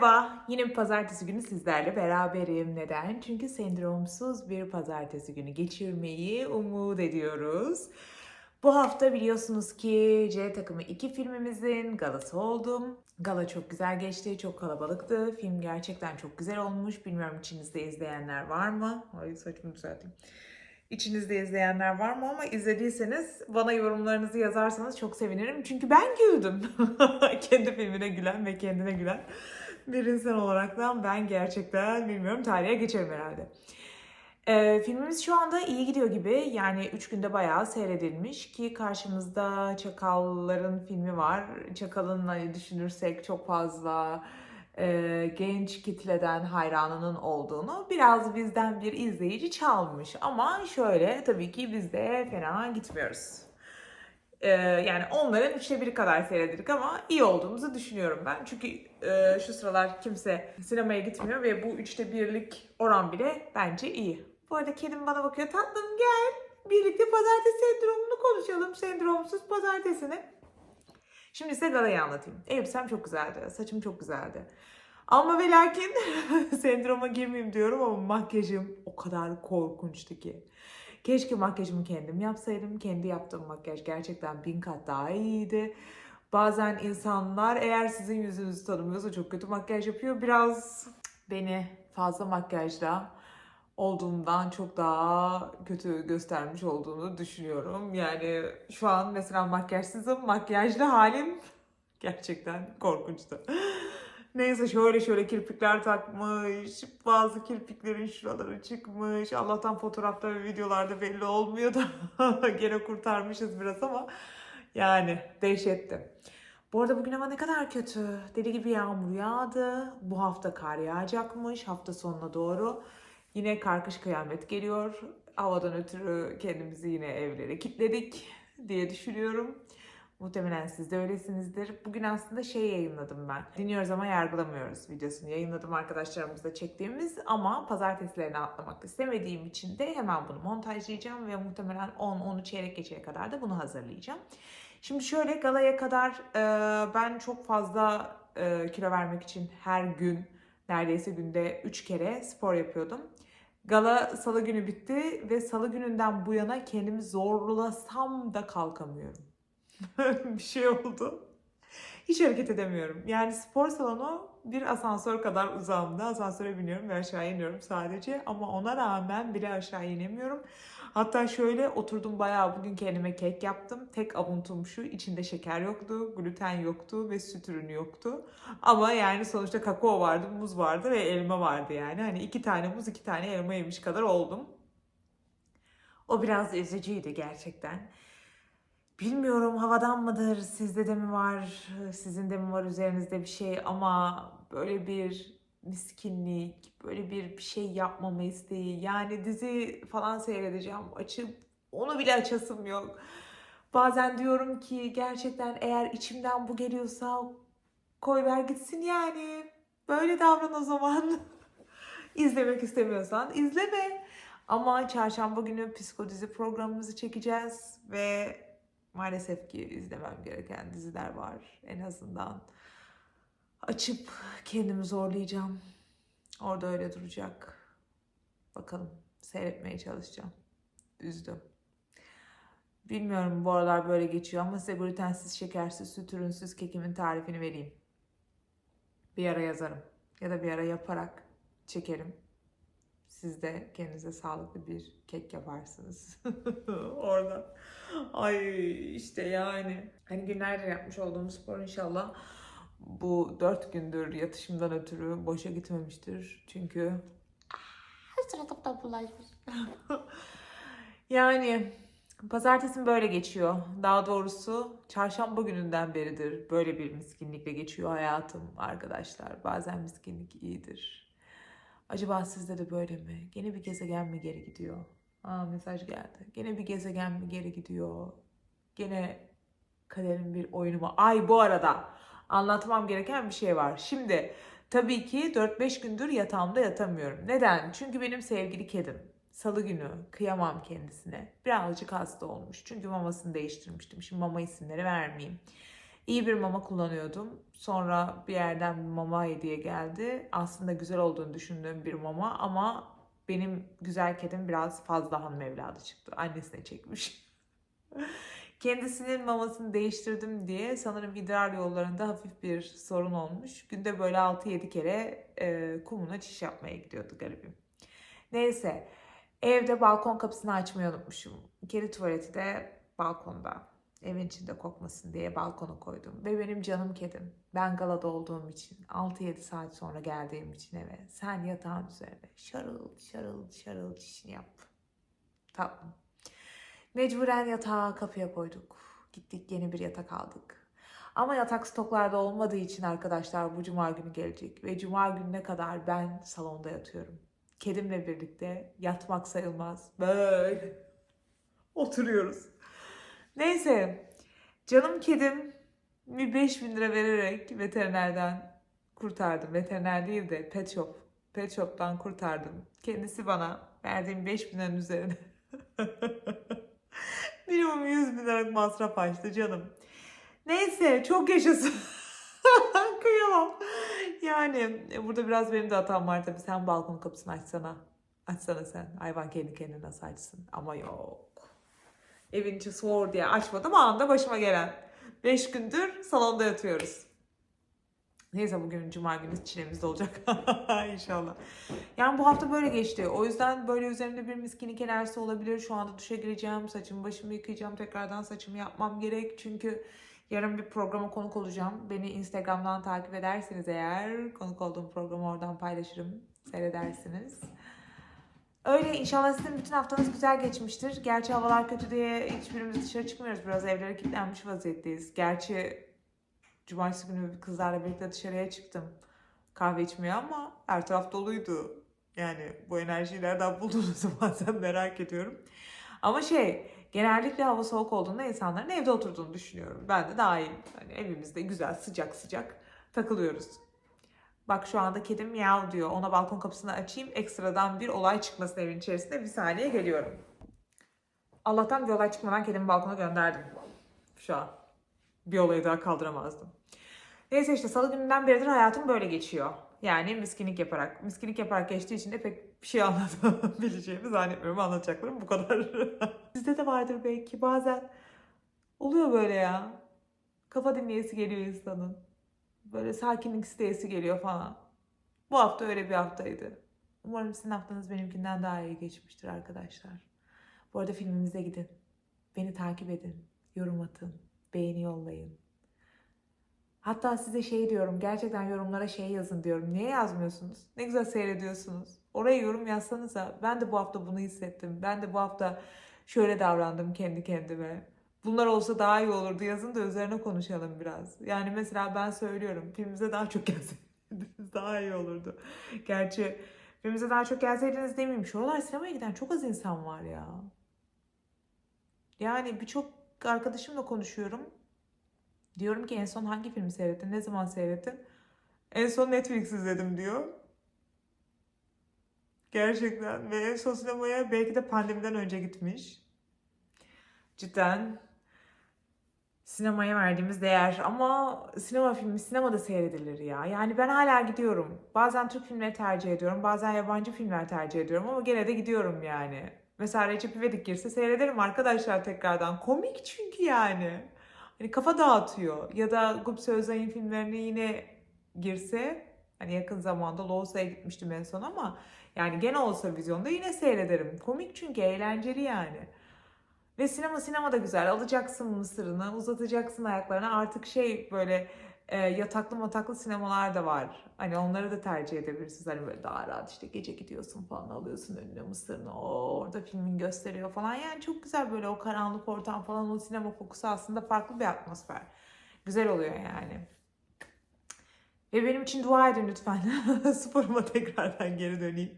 Merhaba, yine bir pazartesi günü sizlerle beraberim. Neden? Çünkü sendromsuz bir pazartesi günü geçirmeyi umut ediyoruz. Bu hafta biliyorsunuz ki C takımı 2 filmimizin galası oldum. Gala çok güzel geçti, çok kalabalıktı. Film gerçekten çok güzel olmuş. Bilmiyorum içinizde izleyenler var mı? Ay saçımı düzelteyim. İçinizde izleyenler var mı ama izlediyseniz bana yorumlarınızı yazarsanız çok sevinirim. Çünkü ben güldüm. Kendi filmine gülen ve kendine gülen bir insan olaraktan ben gerçekten bilmiyorum tarihe geçerim herhalde. Ee, filmimiz şu anda iyi gidiyor gibi. Yani 3 günde bayağı seyredilmiş ki karşımızda Çakalların filmi var. Çakal'ın hani düşünürsek çok fazla e, genç kitleden hayranının olduğunu biraz bizden bir izleyici çalmış. Ama şöyle tabii ki biz de fena gitmiyoruz. Ee, yani onların üçte biri kadar seyredildik ama iyi olduğumuzu düşünüyorum ben. Çünkü e, şu sıralar kimse sinemaya gitmiyor ve bu üçte birlik oran bile bence iyi. Bu arada kedim bana bakıyor. Tatlım gel. Birlikte pazartesi sendromunu konuşalım. Sendromsuz pazartesini. Şimdi size galayı anlatayım. Elbisem çok güzeldi. Saçım çok güzeldi. Ama ve lakin sendroma girmeyeyim diyorum ama makyajım o kadar korkunçtu ki. Keşke makyajımı kendim yapsaydım. Kendi yaptığım makyaj gerçekten bin kat daha iyiydi. Bazen insanlar eğer sizin yüzünüzü tanımıyorsa çok kötü makyaj yapıyor. Biraz beni fazla makyajla olduğumdan çok daha kötü göstermiş olduğunu düşünüyorum. Yani şu an mesela makyajsızım. Makyajlı halim gerçekten korkunçtu. Neyse şöyle şöyle kirpikler takmış. Bazı kirpiklerin şuraları çıkmış. Allah'tan fotoğrafta ve videolarda belli olmuyor da gene kurtarmışız biraz ama yani dehşetti. Bu arada bugün hava ne kadar kötü. Deli gibi yağmur yağdı. Bu hafta kar yağacakmış hafta sonuna doğru. Yine karkış kıyamet geliyor. Havadan ötürü kendimizi yine evlere kilitledik diye düşünüyorum. Muhtemelen siz de öylesinizdir. Bugün aslında şey yayınladım ben. Dinliyoruz ama yargılamıyoruz videosunu. Yayınladım arkadaşlarımızla çektiğimiz ama pazartesilerine atlamak istemediğim için de hemen bunu montajlayacağım ve muhtemelen 10-10'u çeyrek geçeye kadar da bunu hazırlayacağım. Şimdi şöyle galaya kadar e, ben çok fazla e, kilo vermek için her gün neredeyse günde 3 kere spor yapıyordum. Gala salı günü bitti ve salı gününden bu yana kendimi zorlasam da kalkamıyorum. bir şey oldu. Hiç hareket edemiyorum. Yani spor salonu bir asansör kadar uzağımda. Asansöre biniyorum ve aşağı iniyorum sadece. Ama ona rağmen bile aşağı inemiyorum. Hatta şöyle oturdum bayağı bugün kendime kek yaptım. Tek avuntum şu içinde şeker yoktu, gluten yoktu ve süt ürünü yoktu. Ama yani sonuçta kakao vardı, muz vardı ve elma vardı yani. Hani iki tane muz, iki tane elma yemiş kadar oldum. O biraz üzücüydü gerçekten. Bilmiyorum havadan mıdır, sizde de mi var, sizin de mi var üzerinizde bir şey ama böyle bir miskinlik, böyle bir bir şey yapmama isteği. Yani dizi falan seyredeceğim, açıp onu bile açasım yok. Bazen diyorum ki gerçekten eğer içimden bu geliyorsa koy ver gitsin yani. Böyle davran o zaman. İzlemek istemiyorsan izleme. Ama çarşamba günü psikodizi programımızı çekeceğiz ve maalesef ki izlemem gereken diziler var. En azından açıp kendimi zorlayacağım. Orada öyle duracak. Bakalım seyretmeye çalışacağım. Üzdüm. Bilmiyorum bu aralar böyle geçiyor ama size glutensiz, şekersiz, süt ürünsüz kekimin tarifini vereyim. Bir ara yazarım. Ya da bir ara yaparak çekerim. Siz de kendinize sağlıklı bir kek yaparsınız. Orada. Ay işte yani. Hani günlerdir yapmış olduğum spor inşallah bu dört gündür yatışımdan ötürü boşa gitmemiştir. Çünkü Suratıma bulaşmış. yani pazartesim böyle geçiyor. Daha doğrusu çarşamba gününden beridir böyle bir miskinlikle geçiyor hayatım arkadaşlar. Bazen miskinlik iyidir. Acaba sizde de böyle mi? Gene bir gezegen mi geri gidiyor? Aa mesaj geldi. Gene bir gezegen mi geri gidiyor? Gene kaderin bir oyunu mu? Ay bu arada anlatmam gereken bir şey var. Şimdi tabii ki 4-5 gündür yatağımda yatamıyorum. Neden? Çünkü benim sevgili kedim salı günü kıyamam kendisine. Birazcık hasta olmuş. Çünkü mamasını değiştirmiştim. Şimdi mama isimleri vermeyeyim. İyi bir mama kullanıyordum. Sonra bir yerden mama hediye geldi. Aslında güzel olduğunu düşündüğüm bir mama ama benim güzel kedim biraz fazla hanım evladı çıktı. Annesine çekmiş. Kendisinin mamasını değiştirdim diye sanırım idrar yollarında hafif bir sorun olmuş. Günde böyle 6-7 kere e, kumuna çiş yapmaya gidiyordu garibim. Neyse evde balkon kapısını açmayı unutmuşum. Kedi tuvaleti de balkonda. Evin içinde kokmasın diye balkona koydum. Ve benim canım kedim. Ben galada olduğum için 6-7 saat sonra geldiğim için eve. Sen yatağın üzerine şarıl şarıl şarıl çişini yap. Tatlım. Mecburen yatağı kapıya koyduk. Gittik yeni bir yatak aldık. Ama yatak stoklarda olmadığı için arkadaşlar bu cuma günü gelecek. Ve cuma gününe kadar ben salonda yatıyorum. Kedimle birlikte yatmak sayılmaz. Böyle oturuyoruz. Neyse canım kedim bir 5000 lira vererek veterinerden kurtardım. Veteriner değil de pet shop. Pet shop'tan kurtardım. Kendisi bana verdiğim 5000 liranın üzerine minimum 100 bin liralık masraf açtı canım. Neyse çok yaşasın. Kıyamam. Yani e, burada biraz benim de hatam var tabii. Sen balkon kapısını açsana. Açsana sen. Hayvan kendi kendine nasıl açsın? Ama yok. Evin içi soğur diye açmadım anında başıma gelen. 5 gündür salonda yatıyoruz. Neyse bugün cuma günü çilemiz de olacak inşallah. Yani bu hafta böyle geçti. O yüzden böyle üzerimde bir miskinlik enerjisi olabilir. Şu anda duşa gireceğim. Saçımı başımı yıkayacağım. Tekrardan saçımı yapmam gerek. Çünkü yarın bir programa konuk olacağım. Beni Instagram'dan takip ederseniz eğer konuk olduğum programı oradan paylaşırım. Seyredersiniz. Öyle inşallah sizin bütün haftanız güzel geçmiştir. Gerçi havalar kötü diye hiçbirimiz dışarı çıkmıyoruz. Biraz evlere kilitlenmiş vaziyetteyiz. Gerçi cumartesi günü kızlarla birlikte dışarıya çıktım. Kahve içmeye ama her taraf doluydu. Yani bu enerjiyi nereden bulduğunuzu bazen merak ediyorum. Ama şey genellikle hava soğuk olduğunda insanların evde oturduğunu düşünüyorum. Ben de dahil. Hani evimizde güzel sıcak sıcak takılıyoruz. Bak şu anda kedim miyav diyor. Ona balkon kapısını açayım. Ekstradan bir olay çıkmasın evin içerisinde. Bir saniye geliyorum. Allah'tan bir olay çıkmadan kedimi balkona gönderdim. Şu an. Bir olayı daha kaldıramazdım. Neyse işte salı gününden beridir hayatım böyle geçiyor. Yani miskinlik yaparak. Miskinlik yaparak geçtiği için de pek bir şey anlatabileceğimi zannetmiyorum. Anlatacaklarım bu kadar. Sizde de vardır belki bazen. Oluyor böyle ya. Kafa dinleyesi geliyor insanın. Böyle sakinlik isteyesi geliyor falan. Bu hafta öyle bir haftaydı. Umarım sizin haftanız benimkinden daha iyi geçmiştir arkadaşlar. Bu arada filmimize gidin. Beni takip edin. Yorum atın. Beğeni yollayın. Hatta size şey diyorum. Gerçekten yorumlara şey yazın diyorum. Niye yazmıyorsunuz? Ne güzel seyrediyorsunuz. Oraya yorum yazsanıza. Ben de bu hafta bunu hissettim. Ben de bu hafta şöyle davrandım kendi kendime. Bunlar olsa daha iyi olurdu. Yazın da üzerine konuşalım biraz. Yani mesela ben söylüyorum. Filmimize daha çok gelseydiniz daha iyi olurdu. Gerçi filmimize daha çok gelseydiniz demeyeyim. Şu aralar sinemaya giden çok az insan var ya. Yani birçok arkadaşımla konuşuyorum. Diyorum ki en son hangi filmi seyrettin? Ne zaman seyrettin? En son Netflix izledim diyor. Gerçekten. Ve en son sinemaya belki de pandemiden önce gitmiş. Cidden sinemaya verdiğimiz değer ama sinema filmi sinemada seyredilir ya. Yani ben hala gidiyorum. Bazen Türk filmleri tercih ediyorum, bazen yabancı filmler tercih ediyorum ama gene de gidiyorum yani. Mesela Recep İvedik girse seyrederim arkadaşlar tekrardan. Komik çünkü yani. Hani kafa dağıtıyor. Ya da Gupse Özay'ın filmlerine yine girse hani yakın zamanda Losa'ya gitmiştim en son ama yani gene olsa vizyonda yine seyrederim. Komik çünkü eğlenceli yani. Ve sinema sinema da güzel. Alacaksın mısırını, uzatacaksın ayaklarını. Artık şey böyle e, yataklı mataklı sinemalar da var. Hani onları da tercih edebilirsiniz. Hani böyle daha rahat işte gece gidiyorsun falan alıyorsun önüne mısırını. O orada filmin gösteriyor falan. Yani çok güzel böyle o karanlık ortam falan o sinema kokusu aslında farklı bir atmosfer. Güzel oluyor yani. Ve benim için dua edin lütfen. Sporuma tekrardan geri döneyim.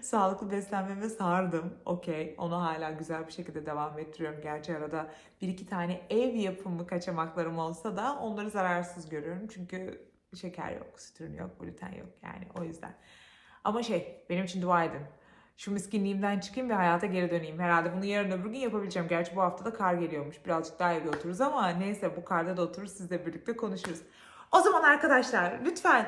Sağlıklı beslenmeme sardım. Okey. Onu hala güzel bir şekilde devam ettiriyorum. Gerçi arada bir iki tane ev yapımı kaçamaklarım olsa da onları zararsız görüyorum. Çünkü şeker yok, süt ürünü yok, gluten yok yani o yüzden. Ama şey benim için dua edin. şu miskinliğimden çıkayım ve hayata geri döneyim. Herhalde bunu yarın öbür gün yapabileceğim. Gerçi bu hafta da kar geliyormuş. Birazcık daha evde otururuz ama neyse bu karda da oturur sizle birlikte konuşuruz. O zaman arkadaşlar lütfen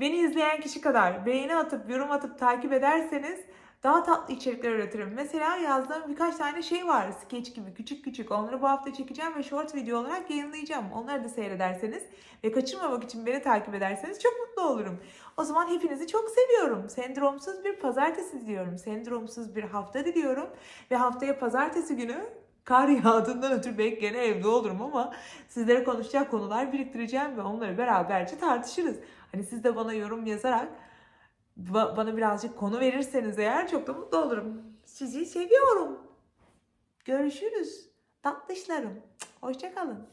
beni izleyen kişi kadar beğeni atıp yorum atıp takip ederseniz daha tatlı içerikler üretirim. Mesela yazdığım birkaç tane şey var. Sketch gibi küçük küçük. Onları bu hafta çekeceğim ve short video olarak yayınlayacağım. Onları da seyrederseniz ve kaçırmamak için beni takip ederseniz çok mutlu olurum. O zaman hepinizi çok seviyorum. Sendromsuz bir pazartesi diliyorum. Sendromsuz bir hafta diliyorum. Ve haftaya pazartesi günü kar yağdığından ötürü belki gene evde olurum ama sizlere konuşacak konular biriktireceğim ve onları beraberce tartışırız. Hani siz de bana yorum yazarak ba- bana birazcık konu verirseniz eğer çok da mutlu olurum. Sizi seviyorum. Görüşürüz. Tatlışlarım. Hoşçakalın.